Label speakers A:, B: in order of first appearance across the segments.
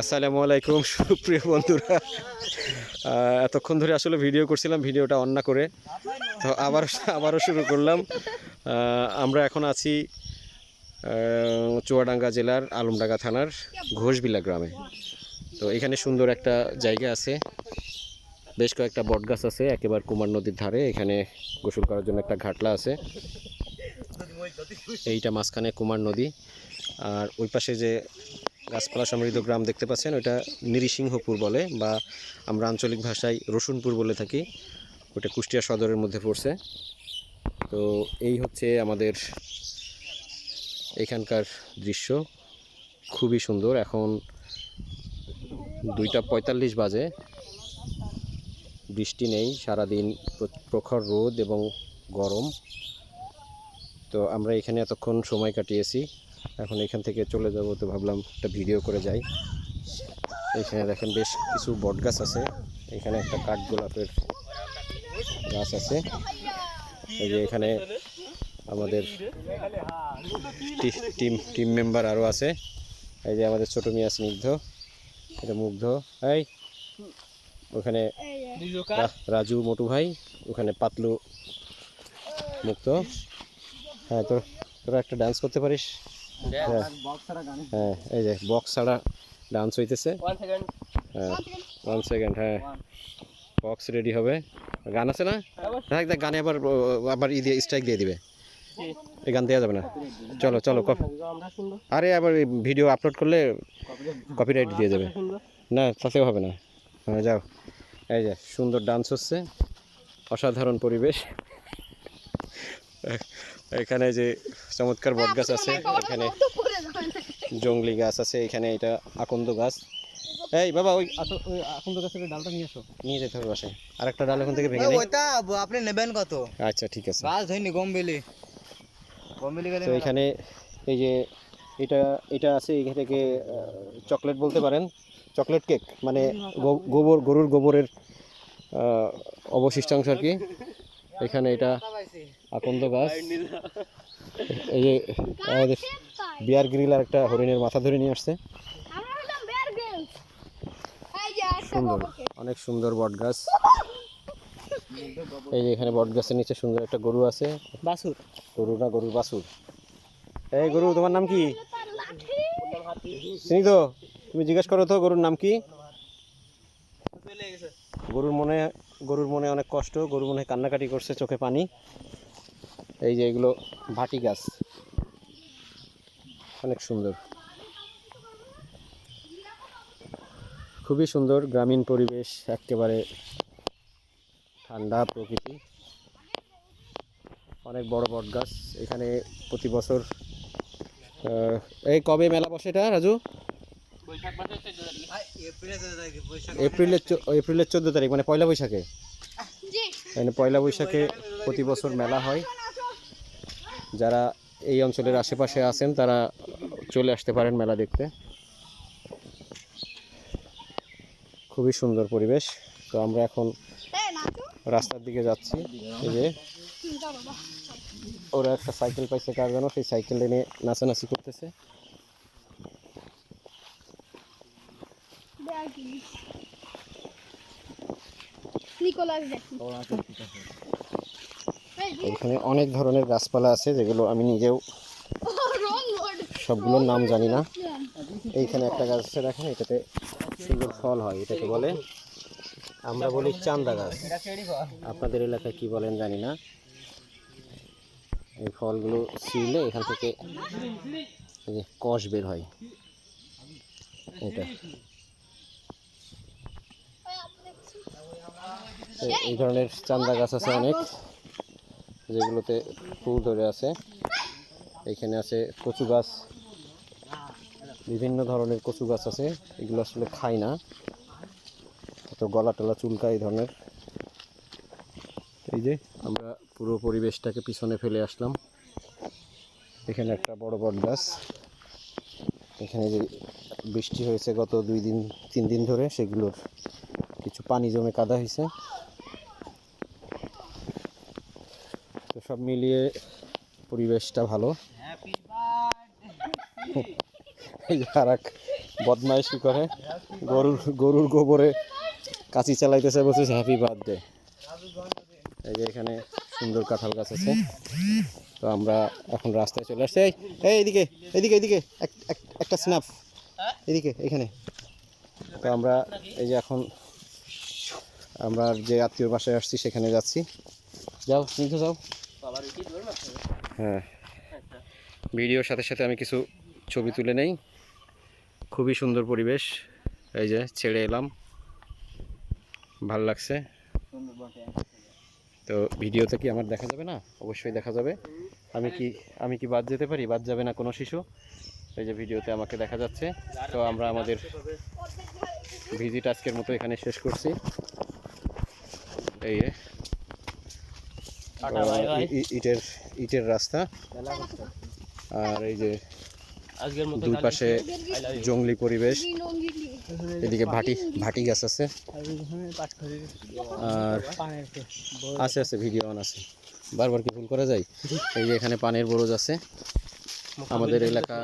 A: আসসালামু আলাইকুম, সুপ্রিয় বন্ধুরা। এতক্ষণ ধরে আসলে ভিডিও করছিলাম, ভিডিওটা অন না করে। তো আবার, আবারও শুরু করলাম। আমরা এখন আছি চুয়াডাঙ্গা জেলার আলমডাঙ্গা থানার ঘোষবিলা গ্রামে। তো এখানে সুন্দর একটা জায়গা আছে। বেশ কয়েকটা বটগাছ আছে, একেবারে কুমার নদীর ধারে। এখানে গোসল করার জন্য একটা ঘাটলা আছে। এইটা মাঝখানে কুমার নদী। আর ওই পাশে যে গাছপালা সমৃদ্ধ গ্রাম দেখতে পাচ্ছেন, ওটা নিরিসিংহপুর বলে বা আমরা আঞ্চলিক ভাষায় রসুনপুর বলে থাকি, ওটা কুষ্টিয়া সদরের মধ্যে পড়ছে। তো এই হচ্ছে আমাদের এখানকার দৃশ্য, খুবই সুন্দর। এখন দুইটা পঁয়তাল্লিশ বাজে, বৃষ্টি নেই, সারাদিন প্র- প্রখর রোদ এবং গরম। তো আমরা এখানে এতক্ষণ সময় কাটিয়েছি। এখন এখান থেকে চলে যাব তো ভাবলাম একটা ভিডিও করে যাই। এখানে দেখেন বেশ কিছু বট গাছ আছে। এখানে একটা কাঠ গোলাপের গাছ আছে। এই যে এখানে আমাদের টিম টিম মেম্বার আরও আছে। এই যে আমাদের ছোট মিয়া স্নিগ্ধ, এটা মুগ্ধ। এই, ওখানে রাজু মোটু ভাই, ওখানে পাতলু মুক্ত। হ্যাঁ তোর তোরা একটা ডান্স করতে পারিস? হ্যাঁ। হ্যাঁ এই যে বক্স ছাড়া ডান্স হইতেছে। হ্যাঁ ওয়ান সেকেন্ড হ্যাঁ। বক্স রেডি হবে। গান আছে না? দেখ দেখ গানে আবার আবার ই দিয়ে স্ট্রাইক দিয়ে দিবে। এই গান দেওয়া যাবে না। চলো চলো কপ আরে আবার ভিডিও আপলোড করলে কপিরাইট দিয়ে যাবে না তাতেও হবে না। হ্যাঁ যাও। এই যে সুন্দর ডান্স হচ্ছে। অসাধারণ পরিবেশ। এখানে যে চমৎকার বট গাছ আছে এখানে জঙ্গলি গাছ আছে এখানে এটা আকন্দ গাছ। এই বাবা ওই ওই আকন্দ গাছের ডালটা নিয়ে আসো। নিয়ে যেতে হবে বাসায়। আরেকটা ডাল এখন থেকে ভেঙে নেই
B: ওইটা আপনি নেবেন কত?
A: আচ্ছা ঠিক আছে।
B: গাছ ধইনি গমবেলি গমবেলি গেলে
A: তো এখানে এই যে এটা এটা আছে এখান থেকে চকলেট বলতে পারেন। চকলেট কেক মানে গোবর গরুর গোবরের অবশিষ্টাংশ আর কি। এখানে এটা আকন্দ গাছ। এই যে আমাদের বিয়ার গ্রিল আর একটা হরিণের মাথা ধরে নিয়ে আসছে। সুন্দর। অনেক সুন্দর বট গাছ। এই যে এখানে বট গাছের নিচে সুন্দর একটা গরু আছে।
B: বাসুর
A: গরু না গরুর বাছুর। এই গরু তোমার নাম কি? তো তুমি জিজ্ঞেস করো তো গরুর নাম কি? গরুর মনে গরুর মনে অনেক কষ্ট গরু মনে কান্নাকাটি করছে চোখে পানি। এই যে এগুলো ভাটি গাছ। অনেক সুন্দর। খুবই সুন্দর গ্রামীণ পরিবেশ, একেবারে ঠান্ডা প্রকৃতি। অনেক বড় বট গাছ। এখানে প্রতি বছর এই কবে মেলা বসে এটা, রাজু? এপ্রিলের এপ্রিলের চোদ্দ তারিখ। মানে পয়লা বৈশাখে?
C: জি।
A: মানে পয়লা বৈশাখে প্রতি বছর মেলা হয়। যারা এই অঞ্চলের আশেপাশে আছেন তারা চলে আসতে পারেন মেলা দেখতে। খুবই সুন্দর পরিবেশ। তো আমরা এখন রাস্তার দিকে যাচ্ছি। এই যে ওরা একটা সাইকেল পাইছে কার যেন সেই সাইকেল নিয়ে নাচানাচি করতেছে
C: বেয়ার গ্রিলস নিকোলাস দেখি এই যে
A: এখানে অনেক ধরনের গাছপালা আছে যেগুলো আমি নিজেও সবগুলোর নাম জানি না। এইখানে একটা গাছ আছে দেখেন এটাতে সুন্দর ফল হয় এটাকে বলে আমরা বলি চান্দা গাছ। আপনাদের এলাকায় কি বলেন জানি না। এই ফলগুলো ছিঁড়লে এখান থেকে কষ বের হয়। এটা। এই- ধরনের চান্দা গাছ আছে অনেক, যেগুলোতে ফুল ধরে আছে। এখানে আছে কচু গাছ, বিভিন্ন ধরনের কচু গাছ আছে, এগুলো আসলে খাই না। তো গলা টলা চুলকা এই ধরনের। এই যে আমরা পুরো পরিবেশটাকে পিছনে ফেলে আসলাম। এখানে একটা বড় বট গাছ। এখানে যে বৃষ্টি হয়েছে গত দুই দিন, তিন দিন ধরে, সেগুলোর কিছু পানি জমে কাদা হয়েছে। তো সব মিলিয়ে পরিবেশটা ভালো। এই যে আর এক বদমাইশি করে গরুর গরুর গোবরে কাঁচি চালাইতেছে বলছে হ্যাপি বার্থডে এই যে এখানে সুন্দর কাঁঠাল গাছ আছে। তো আমরা এখন রাস্তায় চলে আসছি। এই এই এদিকে এদিকে এদিকে এক- এক- একটা স্ন্যাপ এদিকে এখানে। তো আমরা এই যে এখন আমরা যে আত্মীয় বাসায় আসছি সেখানে যাচ্ছি। যাও স্নিগ্ধ যাও। হ্যাঁ। ভিডিওর সাথে সাথে আমি কিছু ছবি তুলে নেই। খুবই সুন্দর পরিবেশ। এই যে ছেড়ে এলাম। ভালো লাগছে। তো ভিডিওতে কি আমার দেখা যাবে না? অবশ্যই দেখা যাবে। আমি কি আমি কি বাদ যেতে পারি? বাদ যাবে না কোনো শিশু। এই যে ভিডিওতে আমাকে দেখা যাচ্ছে। তো আমরা আমাদের ভিজিট আজকের মতো এখানে শেষ করছি। এই ইটের ইটের রাস্তা। আর এই যে
D: আজকের মতো
A: দুই পাশে জঙ্গলি পরিবেশ এদিকে ভাটি ভাটি গাছ আছে। আর আছে আছে ভিডিও অন আছে। বারবার কি ভুল করা যায়? এই যে এখানে পানের বরজ আছে। আমাদের এলাকা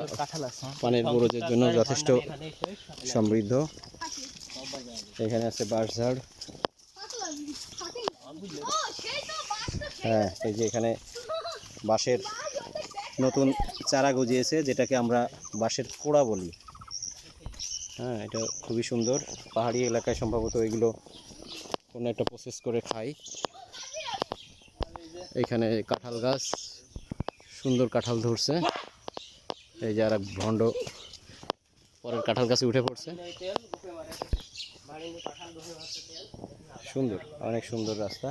A: পানের বরজের জন্য যথেষ্ট সমৃদ্ধ। এখানে আছে বাঁশঝাড় হ্যাঁ এই যে এখানে বাঁশের নতুন চারা গজিয়েছে, যেটাকে আমরা বাঁশের কোড়া বলি। হ্যাঁ এটা খুবই সুন্দর। পাহাড়ি এলাকায় সম্ভবত এগুলো কোনো একটা প্রসেস করে খাই এখানে কাঁঠাল গাছ, সুন্দর কাঁঠাল ধরছে। এই যে আর এক ভণ্ড, পরের কাঁঠাল গাছে উঠে পড়ছে। সুন্দর, অনেক সুন্দর রাস্তা।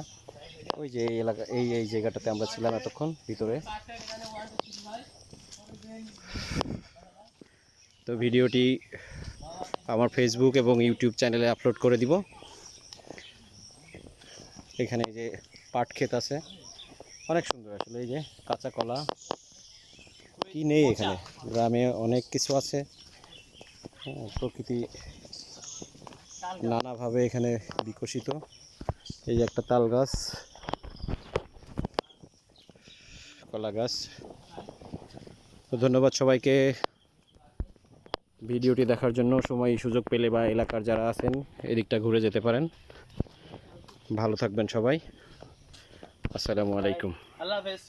A: ওই যে এই এলাকা এই এই জায়গাটাতে আমরা ছিলাম এতক্ষণ ভিতরে। তো ভিডিওটি আমার ফেসবুক এবং ইউটিউব চ্যানেলে আপলোড করে দিব। এখানে যে পাট ক্ষেত আছে। অনেক সুন্দর আসলে এই যে কাঁচা কলা। কি নেই এখানে? গ্রামে অনেক কিছু আছে। হ্যাঁ, প্রকৃতি নানাভাবে এখানে বিকশিত। এই যে একটা তাল গাছ। কলা গাছ। তো ধন্যবাদ সবাইকে। ভিডিওটি দেখার জন্য সময়, সুযোগ পেলে বা এলাকার যারা আছেন, এদিকটা ঘুরে যেতে পারেন। ভালো থাকবেন সবাই। আসসালামু আলাইকুম।
D: আল্লাহ হাফেজ।